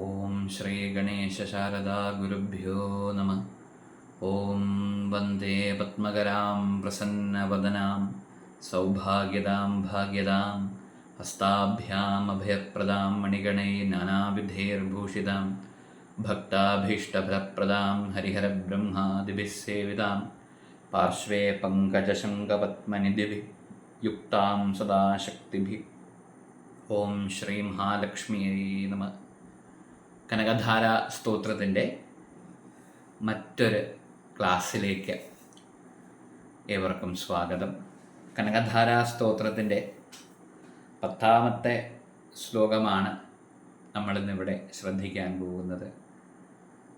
ॐ श्रीगणेशशारदागुरुभ्यो नमः। ॐ वन्दे पद्मकरां प्रसन्नवदनां सौभाग्यदां भाग्यदां हस्ताभ्यामभयप्रदां मणिगणैः नानाभिधेर्भूषितां भक्ताभीष्टभप्रदां हरिहरब्रह्मादिभिः सेवितां पार्श्वे पङ्कजशङ्कपद्मनिधिभिः युक्तां सदाशक्तिभिः। ॐ श्रीमहालक्ष्म्यै नमः। കനകധാര സ്തോത്രത്തിന്റെ മറ്റൊരു ക്ലാസ്സിലേക്ക് ഏവർക്കും സ്വാഗതം. കനകധാര സ്തോത്രത്തിന്റെ പത്താമത്തെ ശ്ലോകമാണ് നമ്മളിന്നിവിടെ ശ്രദ്ധിക്കാൻ പോകുന്നത്.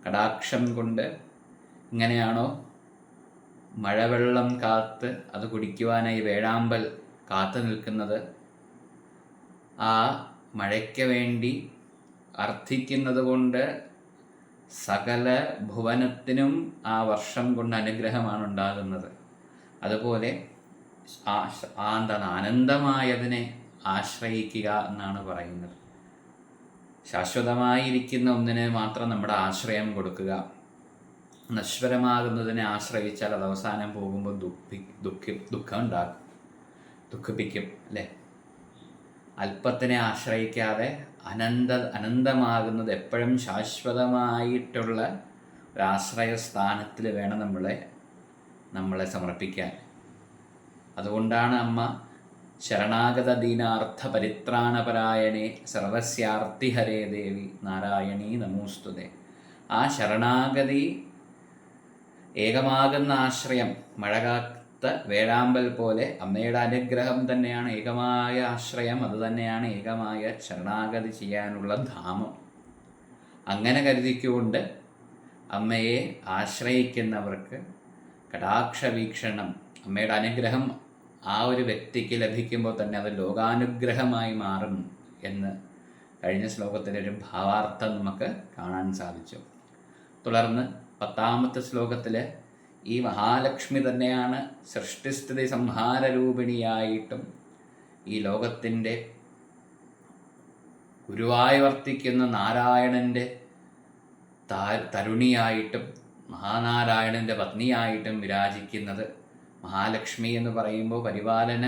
കടാക്ഷം കൊണ്ട് ഇങ്ങനെയാണോ? മഴവെള്ളം കാത്ത് അത് കുടിക്കുവാനായി വേഴാമ്പൽ കാത്തു നിൽക്കുന്നത്. ആ മഴയ്ക്ക് വേണ്ടി അർത്ഥിക്കുന്നത് കൊണ്ട് സകല ഭുവനത്തിനും ആ വർഷം കൊണ്ട് അനുഗ്രഹമാണ് ഉണ്ടാകുന്നത്. അതുപോലെ എന്താണ് ആനന്ദമായതിനെ ആശ്രയിക്കുക എന്നാണ് പറയുന്നത്. ശാശ്വതമായിരിക്കുന്ന ഒന്നിനെ മാത്രം നമ്മുടെ ആശ്രയം കൊടുക്കുക. നശ്വരമാകുന്നതിനെ ആശ്രയിച്ചാൽ അത് അവസാനം പോകുമ്പോൾ ദുഃഖി ദുഃഖി ദുഃഖം ഉണ്ടാകും. ദുഃഖിപ്പിക്കും അല്ലേ? അല്പത്തിനെ ആശ്രയിക്കാതെ അനന്ത അനന്തമാകുന്നത് എപ്പോഴും ശാശ്വതമായിട്ടുള്ള ഒരാശ്രയ സ്ഥാനത്തിൽ വേണം നമ്മളെ നമ്മളെ സമർപ്പിക്കാൻ. അതുകൊണ്ടാണ് അമ്മ ശരണാഗത ദീനാർത്ഥ പരിത്രാണപരായണേ സർവസ്യാർത്ഥി ഹരേ ദേവി നാരായണി നമോസ്തുതേ. ആ ശരണാഗതി ഏകമാകുന്ന ആശ്രയം വേഴാമ്പൽ പോലെ അമ്മയുടെ അനുഗ്രഹം തന്നെയാണ് ഏകമായ ആശ്രയം. അത് തന്നെയാണ് ഏകമായ ശരണാഗതി ചെയ്യാനുള്ള ധാമം. അങ്ങനെ കരുതിക്കൊണ്ട് അമ്മയെ ആശ്രയിക്കുന്നവർക്ക് കടാക്ഷ വീക്ഷണം അമ്മയുടെ അനുഗ്രഹം ആ ഒരു വ്യക്തിക്ക് ലഭിക്കുമ്പോൾ തന്നെ അത് ലോകാനുഗ്രഹമായി മാറും എന്ന് കഴിഞ്ഞ ശ്ലോകത്തിലെ ഒരു ഭാവാർത്ഥം നമുക്ക് കാണാൻ സാധിച്ചു. തുടർന്ന് പത്താമത്തെ ശ്ലോകത്തിൽ ഈ മഹാലക്ഷ്മി തന്നെയാണ് സൃഷ്ടിസ്ഥിതി സംഹാരരൂപിണിയായിട്ടും ഈ ലോകത്തിന്റെ ഗുരുവായി വർത്തിക്കുന്ന നാരായണന്റെ താ തരുണിയായിട്ടും മഹാനാരായണന്റെ പത്നിയായിട്ടും വിരാജിക്കുന്നത് മഹാലക്ഷ്മി എന്ന് പറയുമ്പോൾ പരിപാലന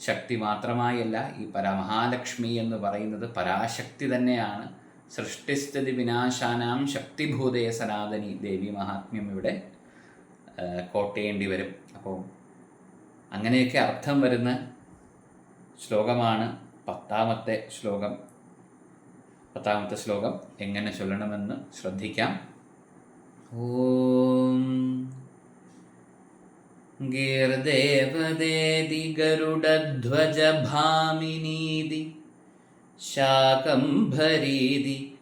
ശക്തി മാത്രമായല്ല ഈ പരമഹാലക്ഷ്മി എന്ന് പറയുന്നത് പരാശക്തി തന്നെയാണ്. സൃഷ്ടിസ്ഥിതി വിനാശാനാം ശക്തിഭൂതയ സനാതനി ദേവി മഹാത്മ്യം ഇവിടെ കോട്ടയേണ്ടി വരും. അപ്പോൾ അങ്ങനെയൊക്കെ അർത്ഥം വരുന്ന ശ്ലോകമാണ് പത്താമത്തെ ശ്ലോകം. പത്താമത്തെ ശ്ലോകം എങ്ങനെ ചൊല്ലണമെന്ന് ശ്രദ്ധിക്കാം. ഓം ഗീർദേവദേതി ഗരുഡധ്വജ ഭാമിനീതി ശാകംഭരീതി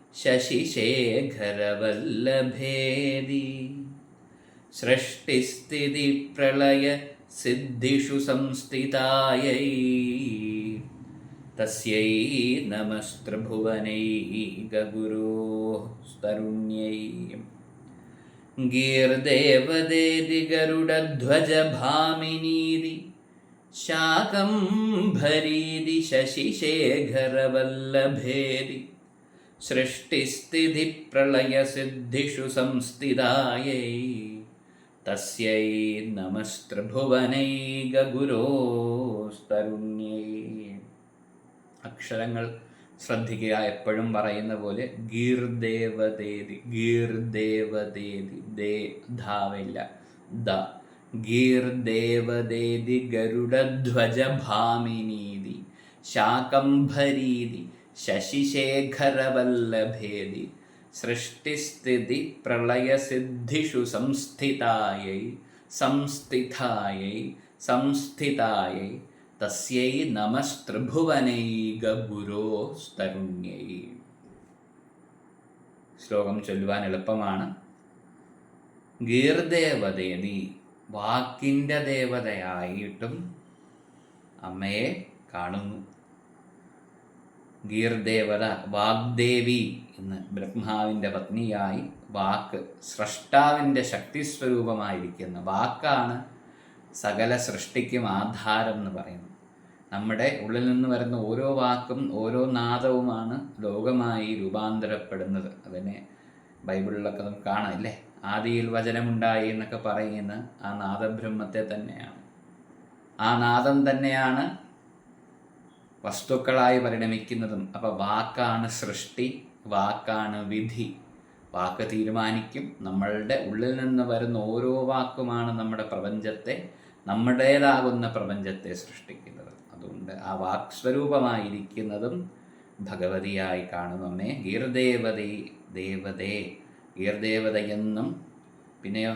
സൃഷ്ടിസ്ഥിതി പ്രളയ സിദ്ധിഷു സംസ്ഥിതായൈ തസ്യൈ നമസ്തൃഭുവനൈ ഗുരോ സ്തരുണ്യൈ ഗീർദേവദേതി ഗരുഡധ്വജ തസ്യൈ നമസ്തൃഭുവനൈകഗുരോസ്തരുണ്യൈ അക്ഷരങ്ങൾ ശ്രദ്ധിക്കുക എപ്പോഴും പറയുന്ന പോലെ ഗീർദേവദേതി ഗീർദേവദേതി ദേ ധാവില്ല ദ. ഗീർദേവദേതി ഗരുഡധ്വജഭാമിനീതി ശാകംഭരീതി ശശിശേഖരവല്ലഭേതി സൃഷ്ടിസ്ഥിതി പ്രളയസിദ്ധിഷു സംസ്ഥിതായൈ സംസ്ഥിതായൈ സംസ്ഥിതായൈ തസ്യൈ നമസ്ത്രിഭുവനൈക ഗുരോസ്തരുണ്യൈ ശ്ലോകം ചൊല്ലുവാൻ എളുപ്പമാണ്. ഗീർദേവതേതി വാക്കിന്റെ ദേവതയായിട്ടും അമ്മയെ കാണുന്നു. ഗീർദേവത വാഗ്ദേവി എന്ന് ബ്രഹ്മാവിന്റെ പത്നിയായി വാക്ക് സ്രഷ്ടാവിന്റെ ശക്തിസ്വരൂപമായിരിക്കുന്ന വാക്കാണ് സകല സൃഷ്ടിക്കും ആധാരം എന്ന് പറയുന്നത്. നമ്മുടെ ഉള്ളിൽ നിന്ന് വരുന്ന ഓരോ വാക്കും ഓരോ നാദവുമാണ് ലോകമായി രൂപാന്തരപ്പെടുന്നത്. അതിനെ ബൈബിളിലൊക്കെ നമുക്ക് കാണാം ഇല്ലേ? ആദിയിൽ വചനമുണ്ടായി എന്നൊക്കെ പറയുന്ന ആ നാദബ്രഹ്മത്തെ തന്നെയാണ്. ആ നാദം തന്നെയാണ് വസ്തുക്കളായി പരിണമിക്കുന്നതും. അപ്പോൾ വാക്കാണ് സൃഷ്ടി വാക്കാണ് വിധി. വാക്ക് തീരുമാനിക്കും. നമ്മളുടെ ഉള്ളിൽ നിന്ന് വരുന്ന ഓരോ വാക്കുമാണ് നമ്മുടെ പ്രപഞ്ചത്തെ നമ്മുടേതാകുന്ന പ്രപഞ്ചത്തെ സൃഷ്ടിക്കുന്നത്. അതുകൊണ്ട് ആ വാക് സ്വരൂപമായിരിക്കുന്നതും ഭഗവതിയായി കാണുമമ്മേ ഗീർദേവതേ ദേവതേ ഗീർദേവതയെന്നും പിന്നെയോ?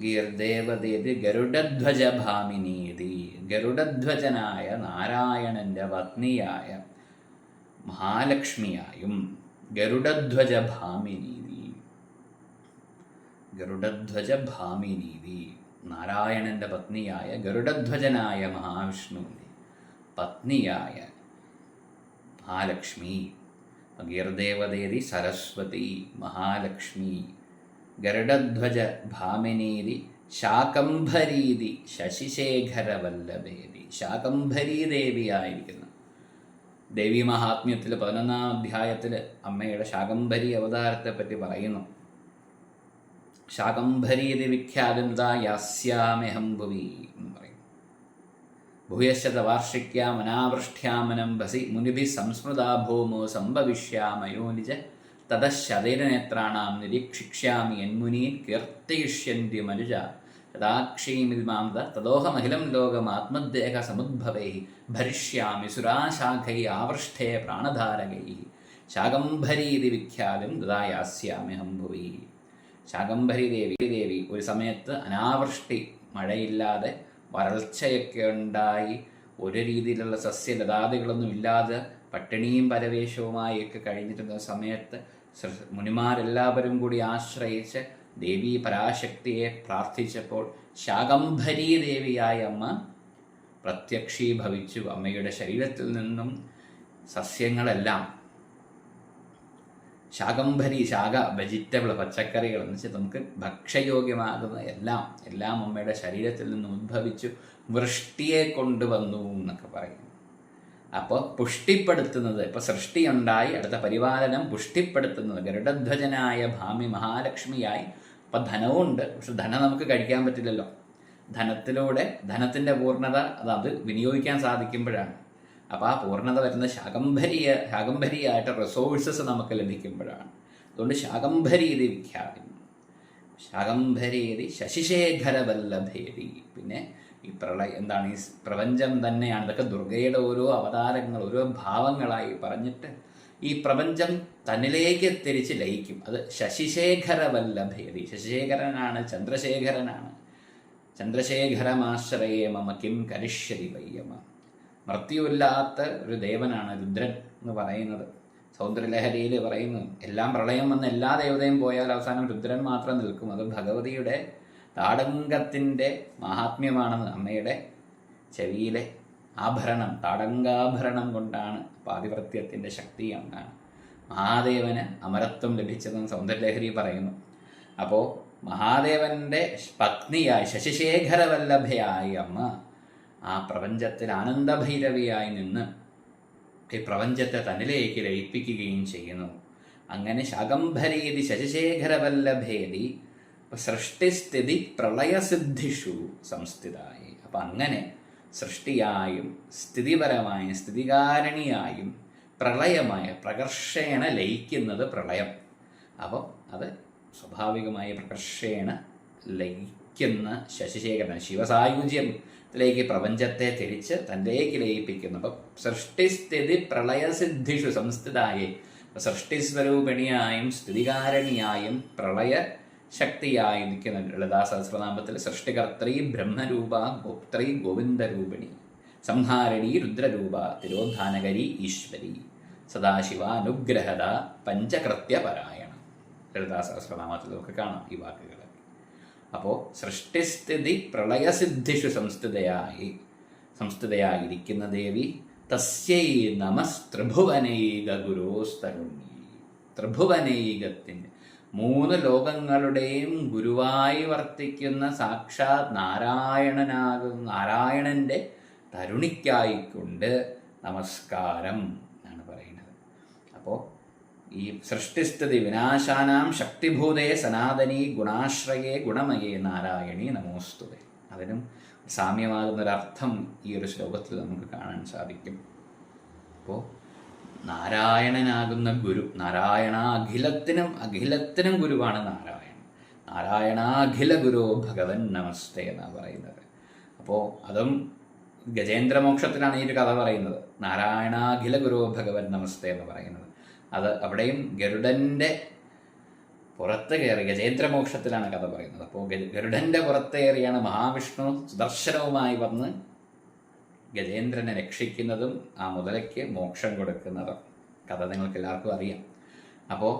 ഗീർദേവതേത് ഗരുഡധ്വജ ഭാമിനീതി ഗരുഡധ്വജനായ നാരായണന്റെ പത്നിയായ മഹാലക്ഷ്മിയായും ഗരുഡധ്വജ ഭാമിനീതി ഗരുഡധ്വജ ഭാമിനീതി നാരായണന്റെ പത്നിയായ ഗരുഡധ്വജനായ മഹാവിഷ്ണുവിന്റെ പത്നിയായ മഹാലക്ഷ്മി. ഗീർദേവദേവി സരസ്വതി മഹാലക്ഷ്മി. ഗരുഡധ്വജ ഭാമിനീതി ശാകംഭരീതി ശശിശേഖരവല്ലഭേതി. ശാകംഭരീ ദേവിയായിരിക്കുന്നു ദേവി മഹാത്മ്യത്തിൽ പതിനൊന്നാം അധ്യായത്തിൽ അമ്മയുടെ ശാകംഭരി അവതാരത്തെ പറ്റി പറയുന്നു. ശാകംഭരീതി വിഖ്യാതന്ത യാസ്യാമെഹം ഭുവി എന്ന് പറയും ഭൂയശത വാർഷിക്യാം അനാവൃഷ്ട്യാമനം ഭസി മുനിഭി സംസ്മൃതാ ഭൂമോ സംഭവിഷ്യാമയോനിജ തതശതൈരനേത്രാണാം നിരീക്ഷിക്ഷ്യാമി യന്മുനീൻ കീർത്തയിഷ്യന്തി മനുജ തദാക്ഷീമിമാം ലോകം ലോകമാത്മദേഹ സമുദ്ഭവൈ ഭരിഷ്യാമി സുരാശാഖൈ ആവൃഷ്ടേ പ്രാണധാരകൈ ശാകംഭരീതി വിഖ്യാതം ദദായാസ്യാമ്യഹം ഭുവി ശാകംഭരി ദേവി ദേവി ഒരു സമയത്ത് അനാവൃഷ്ടി മഴയില്ലാതെ വരൾച്ചയൊക്കെ ഉണ്ടായി. ഒരു രീതിയിലുള്ള സസ്യലതാദികളൊന്നും ഇല്ലാതെ പട്ടിണിയും പരവേശവുമായി ഒക്കെ കഴിഞ്ഞിരുന്ന സമയത്ത് മുനിമാരെല്ലാവരും കൂടി ആശ്രയിച്ച് ദേവി പരാശക്തിയെ പ്രാർത്ഥിച്ചപ്പോൾ ശാകംഭരി ദേവിയായ അമ്മ പ്രത്യക്ഷീഭവിച്ചു അമ്മയുടെ ശരീരത്തിൽ നിന്നും സസ്യങ്ങളെല്ലാം. ശാകംഭരി ശാക വെജിറ്റബിൾ പച്ചക്കറികൾ എന്ന് വെച്ചാൽ നമുക്ക് ഭക്ഷ്യയോഗ്യമാകുന്ന എല്ലാം എല്ലാം അമ്മയുടെ ശരീരത്തിൽ നിന്ന് ഉദ്ഭവിച്ചു വൃഷ്ടിയെ കൊണ്ടുവന്നു എന്നൊക്കെ പറയുന്നു അപ്പോൾ പുഷ്ടിപ്പെടുത്തുന്നത് ഇപ്പോൾ സൃഷ്ടിയുണ്ടായി അടുത്ത പരിപാലനം പുഷ്ടിപ്പെടുത്തുന്നത് ഗരുഡധ്വജനായ ഭാമി മഹാലക്ഷ്മിയായി അപ്പം ധനവുമുണ്ട് പക്ഷെ ധനം നമുക്ക് കഴിക്കാൻ പറ്റില്ലല്ലോ. ധനത്തിലൂടെ ധനത്തിന്റെ പൂർണത അത് അത് വിനിയോഗിക്കാൻ സാധിക്കുമ്പോഴാണ്. അപ്പോൾ ആ പൂർണത വരുന്ന ശാകംഭരിയ ശാകംഭരിയായിട്ട് റിസോഴ്സസ് നമുക്ക് ലഭിക്കുമ്പോഴാണ്. അതുകൊണ്ട് ശാകംഭരീതി വിഖ്യാതി. ശാകംഭരീതി ശശിശേഖരവല്ലഭേരി. പിന്നെ ഈ പ്രളയം എന്താണ് ഈ പ്രപഞ്ചം തന്നെയാണ്. ഇതൊക്കെ ദുർഗയുടെ ഓരോ അവതാരങ്ങൾ ഓരോ ഭാവങ്ങളായി പറഞ്ഞിട്ട് ഈ പ്രപഞ്ചം തന്നിലേക്ക് തിരിച്ച് ലയിക്കും. അത് ശശിശേഖരവല്ലഭേരി. ശശിശേഖരനാണ് ചന്ദ്രശേഖരനാണ്. ചന്ദ്രശേഖരമാശ്രയേ മമ കിം കരിഷ്യതി വയ്യമ മൃത്യുവില്ലാത്ത ഒരു ദേവനാണ് രുദ്രൻ എന്ന് പറയുന്നത്. സൗന്ദര്യലഹരിയിൽ പറയുന്നു എല്ലാം പ്രളയം വന്ന് എല്ലാ ദേവതയും പോയാൽ അവസാനം രുദ്രൻ മാത്രം നിൽക്കും. അത് ഭഗവതിയുടെ താടങ്കത്തിന്റെ മഹാത്മ്യമാണെന്ന് അമ്മയുടെ ചെവിയിലെ ആഭരണം താടങ്കാഭരണം കൊണ്ടാണ് പാതിവൃത്യത്തിന്റെ ശക്തി എന്നാണ് മഹാദേവന് അമരത്വം ലഭിച്ചതെന്ന് സൗന്ദര്യലഹരി പറയുന്നു. അപ്പോൾ മഹാദേവന്റെ പത്നിയായി ശശിശേഖരവല്ലഭയായി അമ്മ ആ പ്രപഞ്ചത്തിൽ ആനന്ദഭൈരവിയായി നിന്ന് ഈ പ്രപഞ്ചത്തെ തന്നിലേക്ക് ലയിപ്പിക്കുകയും ചെയ്യുന്നു. അങ്ങനെ ശാകംഭരീതി ശശിശേഖരവല്ലഭേതി സൃഷ്ടിസ്ഥിതി പ്രളയസിദ്ധിഷു സംസ്ഥിതായി. അപ്പം അങ്ങനെ സൃഷ്ടിയായും സ്ഥിതിപരമായ സ്ഥിതികാരണിയായും പ്രളയമായ പ്രകർഷേണ ലയിക്കുന്നത് പ്രളയം. അപ്പോൾ അത് സ്വാഭാവികമായ പ്രകർഷേണ ലയിക്കുന്ന ശശിശേഖരൻ ശിവസായുജ്യത്തിലേക്ക് പ്രപഞ്ചത്തെ തിരിച്ച് തന്റേക്ക് ലയിപ്പിക്കുന്നു അപ്പം സൃഷ്ടിസ്ഥിതി പ്രളയസിദ്ധിഷു സംസ്ഥിതായി. സൃഷ്ടിസ്വരൂപിണിയായും സ്ഥിതികാരണിയായും പ്രളയ ശക്തിയായി നിൽക്കുന്ന ലളിതാ സഹസ്രനാമത്തിൽ സൃഷ്ടികർത്രി ബ്രഹ്മരൂപ ഗോപ്ത്രി ഗോവിന്ദരൂപിണി സംഹാരണി രുദ്രരൂപ തിരോധാനകരി ഈശ്വരി സദാശിവ അനുഗ്രഹത പഞ്ചകൃത്യപരായണ. ലളിതാ സഹസ്രനാമത്തിൽ നമുക്ക് കാണാം ഈ വാക്കുകൾ അപ്പോൾ സൃഷ്ടിസ്ഥിതി പ്രളയസിദ്ധിഷു സംസ്ഥിതയായി സംസ്ഥിതയായിരിക്കുന്ന ദേവി തസ്യൈ നമസ് ത്രിഭുവനൈക ഗുരോസ്തരുണി ത്രിഭുവനൈകത്തിന്റെ മൂന്ന് ലോകങ്ങളുടെയും ഗുരുവായി വർത്തിക്കുന്ന സാക്ഷാത് നാരായണനാകുന്ന നാരായണന്റെ തരുണിക്കായിക്കൊണ്ട് നമസ്കാരം എന്നാണ് പറയുന്നത്. അപ്പോൾ ഈ സൃഷ്ടിസ്ഥിതി വിനാശാനാം ശക്തിഭൂതേ സനാതനി ഗുണാശ്രയേ ഗുണമയേ നാരായണി നമോസ്തുതേ അതിനും സാമ്യമാകുന്നൊരർത്ഥം ഈ ഒരു ശ്ലോകത്തിൽ നമുക്ക് കാണാൻ സാധിക്കും. അപ്പോൾ നാരായണനാകുന്ന ഗുരു നാരായണ അഖിലത്തിനും ഗുരുവാണ് നാരായണൻ. നാരായണാഖില ഗുരു ഭഗവൻ നമസ്തേ എന്നാണ് പറയുന്നത്. അപ്പോൾ അതും ഗജേന്ദ്രമോക്ഷത്തിലാണ് ഈ ഒരു കഥ പറയുന്നത്. നാരായണാഖില ഗുരു ഭഗവൻ നമസ്തേ എന്ന് പറയുന്നത്. അത് അവിടെയും ഗരുഡന്റെ പുറത്ത് കയറി ഗജേന്ദ്രമോക്ഷത്തിലാണ് കഥ പറയുന്നത്. അപ്പോൾ ഗരുഡന്റെ പുറത്ത് കയറിയാണ് മഹാവിഷ്ണു സുദർശനവുമായി വന്ന് ഗജേന്ദ്രനെ രക്ഷിക്കുന്നതും ആ മുതലയ്ക്ക് മോക്ഷം കൊടുക്കുന്നതും കഥ നിങ്ങൾക്ക് എല്ലാവർക്കും അറിയാം. അപ്പോൾ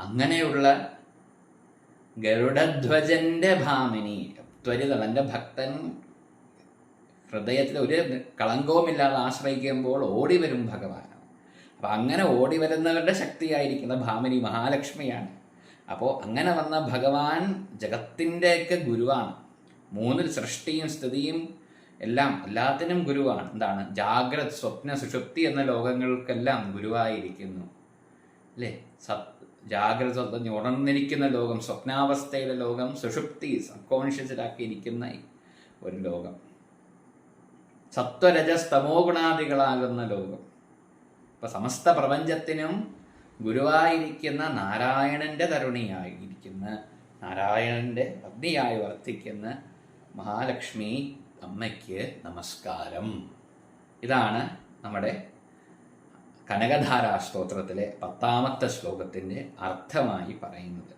അങ്ങനെയുള്ള ഗരുഡധ്വജന്റെ ഭാമിനി ത്വരിതം എന്റെ ഭക്തൻ ഹൃദയത്തിൽ ഒരു കളങ്കവുമില്ലാതെ ആശ്രയിക്കുമ്പോൾ ഓടി വരും ഭഗവാൻ. അപ്പം അങ്ങനെ ഓടി വരുന്നവരുടെ ശക്തിയായിരിക്കുന്ന ഭാമിനി മഹാലക്ഷ്മിയാണ്. അപ്പോൾ അങ്ങനെ വന്ന ഭഗവാൻ ജഗത്തിന്റെയൊക്കെ ഗുരുവാണ്. മൂന്നിൽ സൃഷ്ടിയും സ്ഥിതിയും എല്ലാം എല്ലാത്തിനും ഗുരുവാണ്. എന്താണ്? ജാഗ്രത് സ്വപ്ന സുഷുപ്തി എന്ന ലോകങ്ങൾക്കെല്ലാം ഗുരുവായിരിക്കുന്നു. അല്ലേ? സത് ജാഗ്രത ഉണർന്നിരിക്കുന്ന ലോകം സ്വപ്നാവസ്ഥയിലെ ലോകം സുഷുപ്തി സബ്കോൺഷ്യസിലാക്കിയിരിക്കുന്ന ഒരു ലോകം. സത്വരജസ്തമോ ഗുണാദികളാകുന്ന ലോകം. ഇപ്പൊ സമസ്ത പ്രപഞ്ചത്തിനും ഗുരുവായിരിക്കുന്ന നാരായണന്റെ തരുണിയായിരിക്കുന്ന നാരായണന്റെ അഗ്നിയായി വർത്തിക്കുന്ന മഹാലക്ഷ്മി അമ്മയ്ക്ക് നമസ്കാരം. ഇതാണ് നമ്മുടെ കനകധാരാ സ്തോത്രത്തിലെ പത്താമത്തെ ശ്ലോകത്തിന്റെ അർത്ഥമായി പറയുന്നത്.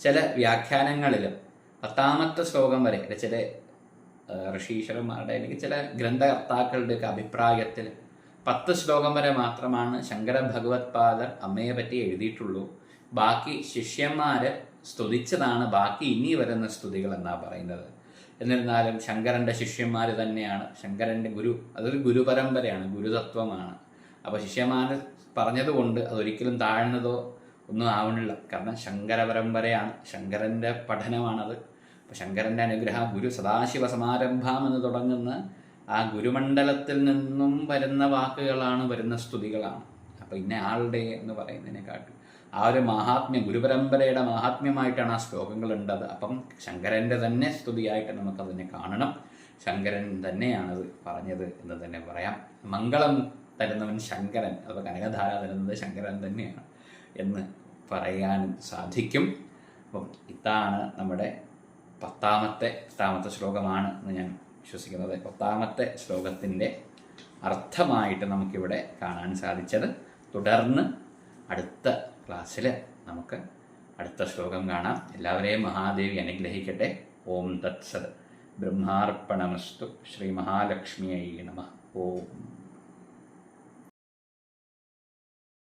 ചില വ്യാഖ്യാനങ്ങളിൽ പത്താമത്തെ ശ്ലോകം വരെ ചില ഋഷീശ്വരന്മാരുടെ അല്ലെങ്കിൽ ചില ഗ്രന്ഥകർത്താക്കളുടെയൊക്കെ അഭിപ്രായത്തിൽ പത്ത് ശ്ലോകം വരെ മാത്രമാണ് ശങ്കര ഭഗവത്പാദർ അമ്മയെ പറ്റി എഴുതിയിട്ടുള്ളൂ. ബാക്കി ശിഷ്യന്മാരെ സ്തുതിച്ചതാണ്. ബാക്കി ഇനി വരുന്ന സ്തുതികൾ എന്നാണ് പറയുന്നത്. എന്നിരുന്നാലും ശങ്കരന്റെ ശിഷ്യന്മാർ തന്നെയാണ്. ശങ്കരന്റെ ഗുരു അതൊരു ഗുരുപരമ്പരയാണ് ഗുരുതത്വമാണ്. അപ്പോൾ ശിഷ്യന്മാർ പറഞ്ഞതുകൊണ്ട് അതൊരിക്കലും താഴ്ന്നതോ ഒന്നും ആവണില്ല. കാരണം ശങ്കര പരമ്പരയാണ് ശങ്കരന്റെ പഠനമാണത്. അപ്പോൾ ശങ്കരന്റെ അനുഗ്രഹം ഗുരു സദാശിവ സമാരംഭം എന്ന് തുടങ്ങുന്ന ആ ഗുരുമണ്ഡലത്തിൽ നിന്നും വരുന്ന വാക്കുകളാണ് വരുന്ന സ്തുതികളാണ്. അപ്പോൾ ഇന്ന ആളുടെ എന്ന് പറയുന്നതിനെക്കാട്ടും ആ ഒരു മഹാത്മ്യം ഗുരുപരമ്പരയുടെ മഹാത്മ്യമായിട്ടാണ് ആ ശ്ലോകങ്ങൾ ഉണ്ടത് അപ്പം ശങ്കരന്റെ തന്നെ സ്തുതിയായിട്ട് നമുക്കതിനെ കാണണം. ശങ്കരൻ തന്നെയാണത് പറഞ്ഞത് എന്ന് തന്നെ പറയാം. മംഗളം തരുന്നവൻ ശങ്കരൻ അഥവാ കനകധാര തരുന്നത് ശങ്കരൻ തന്നെയാണ് എന്ന് പറയാനും സാധിക്കും. അപ്പം ഇതാണ് നമ്മുടെ പത്താമത്തെ പത്താമത്തെ ശ്ലോകമാണ് എന്ന് ഞാൻ വിശ്വസിക്കുന്നത്. പത്താമത്തെ ശ്ലോകത്തിന്റെ അർത്ഥമായിട്ട് നമുക്കിവിടെ കാണാൻ സാധിച്ചത്. തുടർന്ന് അടുത്ത ക്ലാസ്സിൽ നമുക്ക് അടുത്ത ശ്ലോകം കാണാം. എല്ലാവരെയും മഹാദേവി അനുഗ്രഹിക്കട്ടെ. ഓം തത്സത്. ബ്രഹ്മാർപ്പണമസ്തു ശ്രീ മഹാലക്ഷ്മിയൈ നമ. ഓം.